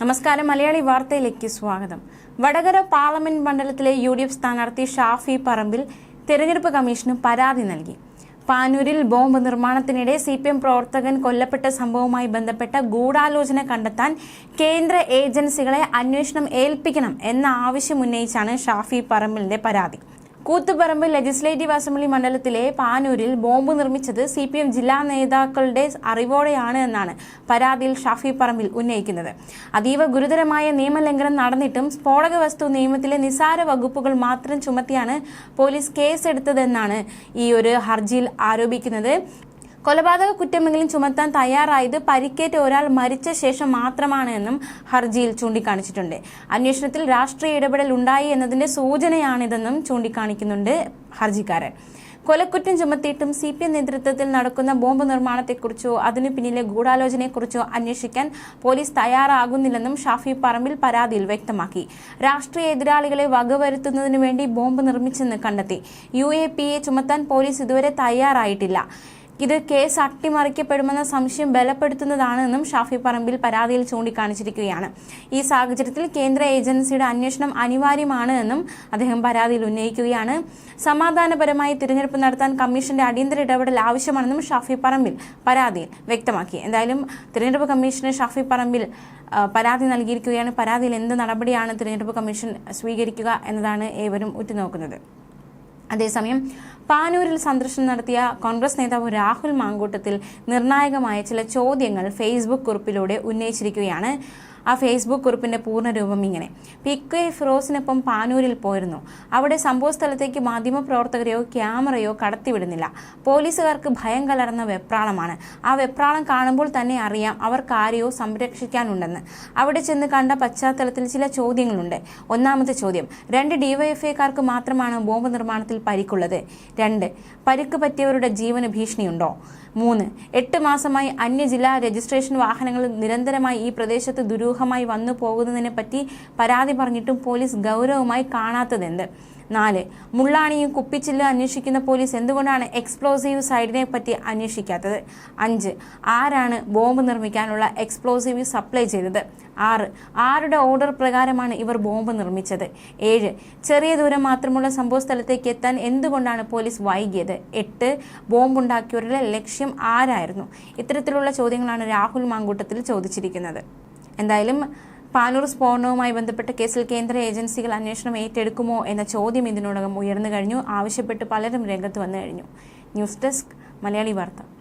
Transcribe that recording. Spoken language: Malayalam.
നമസ്കാരം. മലയാളി വാർത്തയിലേക്ക് സ്വാഗതം. വടകര പാർലമെന്റ് മണ്ഡലത്തിലെ യു ഡി എഫ് സ്ഥാനാർത്ഥി ഷാഫി പറമ്പിൽ തെരഞ്ഞെടുപ്പ് കമ്മീഷന് പരാതി നൽകി. പാനൂരിൽ ബോംബ് നിർമ്മാണത്തിനിടെ സി പി എം പ്രവർത്തകൻ കൊല്ലപ്പെട്ട സംഭവവുമായി ബന്ധപ്പെട്ട ഗൂഢാലോചന കണ്ടെത്താൻ കേന്ദ്ര ഏജൻസികളെ അന്വേഷണം ഏൽപ്പിക്കണം എന്ന ആവശ്യം ഉന്നയിച്ചാണ് ഷാഫി പറമ്പിലിന്റെ പരാതി. കൂത്തുപറമ്പ് ലെജിസ്ലേറ്റീവ് അസംബ്ലി മണ്ഡലത്തിലെ പാനൂരിൽ ബോംബ് നിർമ്മിച്ചത് സി പി എം ജില്ലാ നേതാക്കളുടെ അറിവോടെയാണ് എന്നാണ് പരാതിയിൽ ഷാഫി പറമ്പിൽ ഉന്നയിക്കുന്നത്. അതീവ ഗുരുതരമായ നിയമലംഘനം നടന്നിട്ടും സ്ഫോടക വസ്തു നിയമത്തിലെ നിസാര വകുപ്പുകൾ മാത്രം ചുമത്തിയാണ് പോലീസ് കേസെടുത്തതെന്നാണ് ഈ ഒരു ഹർജിയിൽ ആരോപിക്കുന്നത്. കൊലപാതക കുറ്റമെങ്കിലും ചുമത്താൻ തയ്യാറായത് പരിക്കേറ്റ ഒരാൾ മരിച്ച ശേഷം മാത്രമാണ് എന്നും ഹർജിയിൽ ചൂണ്ടിക്കാണിച്ചിട്ടുണ്ട്. അന്വേഷണത്തിൽ രാഷ്ട്രീയ ഇടപെടൽ ഉണ്ടായി എന്നതിന്റെ സൂചനയാണിതെന്നും ചൂണ്ടിക്കാണിക്കുന്നുണ്ട് ഹർജിക്കാരൻ. കൊലക്കുറ്റം ചുമത്തിയിട്ടും സി പി എം നേതൃത്വത്തിൽ നടക്കുന്ന ബോംബ് നിർമ്മാണത്തെക്കുറിച്ചോ അതിനു പിന്നിലെ ഗൂഢാലോചനയെക്കുറിച്ചോ അന്വേഷിക്കാൻ പോലീസ് തയ്യാറാകുന്നില്ലെന്നും ഷാഫി പറമ്പിൽ പരാതിയിൽ വ്യക്തമാക്കി. രാഷ്ട്രീയ എതിരാളികളെ വകവരുത്തുന്നതിനു വേണ്ടി ബോംബ് നിർമ്മിച്ചെന്ന് കണ്ടെത്തി. യു എ പി എ ചുമത്താൻ പോലീസ് ഇതുവരെ തയ്യാറായിട്ടില്ല. ഇത് കേസ് അട്ടിമറിക്കപ്പെടുമെന്ന സംശയം ബലപ്പെടുത്തുന്നതാണെന്നും ഷാഫി പറമ്പിൽ പരാതിയിൽ ചൂണ്ടിക്കാണിച്ചിരിക്കുകയാണ്. ഈ സാഹചര്യത്തിൽ കേന്ദ്ര ഏജൻസിയുടെ അന്വേഷണം അനിവാര്യമാണ് എന്നും അദ്ദേഹം പരാതിയിൽ ഉന്നയിക്കുകയാണ്. സമാധാനപരമായി തിരഞ്ഞെടുപ്പ് നടത്താൻ കമ്മീഷന്റെ അടിയന്തര ഇടപെടൽ ആവശ്യമാണെന്നും ഷാഫി പറമ്പിൽ പരാതിയിൽ വ്യക്തമാക്കി. എന്തായാലും തിരഞ്ഞെടുപ്പ് കമ്മീഷന് ഷാഫി പറമ്പിൽ പരാതി നൽകിയിരിക്കുകയാണ്. പരാതിയിൽ എന്ത് നടപടിയാണ് തിരഞ്ഞെടുപ്പ് കമ്മീഷൻ സ്വീകരിക്കുക എന്നതാണ് ഏവരും ഉറ്റുനോക്കുന്നത്. അതേസമയം പാനൂരിൽ സന്ദർശനം നടത്തിയ കോൺഗ്രസ് നേതാവ് രാഹുൽ മാങ്കൂട്ടത്തിൽ നിർണായകമായ ചില ചോദ്യങ്ങൾ ഫേസ്ബുക്ക് കുറിപ്പിലൂടെ ഉന്നയിച്ചിരിക്കുകയാണ്. ആ ഫേസ്ബുക്ക് കുറിപ്പിന്റെ പൂർണരൂപം ഇങ്ങനെ. പി കെ ഫിറോസിനൊപ്പം പാനൂരിൽ പോയിരുന്നു. അവിടെ സംഭവ സ്ഥലത്തേക്ക് മാധ്യമപ്രവർത്തകരെയോ ക്യാമറയോ കടത്തിവിടുന്നില്ല. പോലീസുകാർക്ക് ഭയം കലർന്ന വെപ്രാളമാണ്. ആ വെപ്രാളം കാണുമ്പോൾ തന്നെ അറിയാം അവർക്ക് ആരെയോ സംരക്ഷിക്കാനുണ്ടെന്ന്. അവിടെ ചെന്ന് കണ്ട പശ്ചാത്തലത്തിൽ ചില ചോദ്യങ്ങളുണ്ട്. ഒന്നാമത്തെ ചോദ്യം രണ്ട് ഡിവൈഎഫ്ഐക്കാർക്ക് മാത്രമാണ് ബോംബ് നിർമ്മാണത്തിൽ പരിക്കുള്ളത്? രണ്ട് പരിക്ക് പറ്റിയവരുടെ ജീവന് ഭീഷണിയുണ്ടോ? മൂന്ന് എട്ട് മാസമായി അന്യജില്ലാ രജിസ്ട്രേഷൻ വാഹനങ്ങൾ നിരന്തരമായി ഈ പ്രദേശത്ത് ദുരൂഹമായി വന്നു പോകുന്നതിനെ പറ്റി പരാതി പറഞ്ഞിട്ടും പോലീസ് ഗൗരവമായി കാണാത്തതെന്ത്? നാല് മുള്ളാണിയും കുപ്പിച്ചില്ല അന്വേഷിക്കുന്ന പോലീസ് എന്തുകൊണ്ടാണ് എക്സ്പ്ലോസീവ് സൈഡിനെ പറ്റി അന്വേഷിക്കാത്തത്? അഞ്ച് ആരാണ് ബോംബ് നിർമ്മിക്കാനുള്ള എക്സ്പ്ലോസീവ് സപ്ലൈ ചെയ്തത്? ആറ് ആരുടെ ഓർഡർ പ്രകാരമാണ് ഇവർ ബോംബ് നിർമ്മിച്ചത്? ഏഴ് ചെറിയ ദൂരം മാത്രമുള്ള സംഭവ സ്ഥലത്തേക്ക് എത്താൻ എന്തുകൊണ്ടാണ് പോലീസ് വൈകിയത്? എട്ട് ബോംബുണ്ടാക്കിയവരുടെ ലക്ഷ്യം ആരായിരുന്നു? ഇത്തരത്തിലുള്ള ചോദ്യങ്ങളാണ് രാഹുൽ മാങ്കൂട്ടത്തിൽ ചോദിച്ചിരിക്കുന്നത്. എന്തായാലും പാനൂർ സ്ഫോടനവുമായി ബന്ധപ്പെട്ട കേസിൽ കേന്ദ്ര ഏജൻസികൾ അന്വേഷണം ഏറ്റെടുക്കുമോ എന്ന ചോദ്യം ഇതിനോടകം ഉയർന്നു കഴിഞ്ഞു. ആവശ്യപ്പെട്ട് പലരും രംഗത്ത് വന്നു കഴിഞ്ഞു. ന്യൂസ് ഡെസ്ക് മലയാളി വാർത്ത.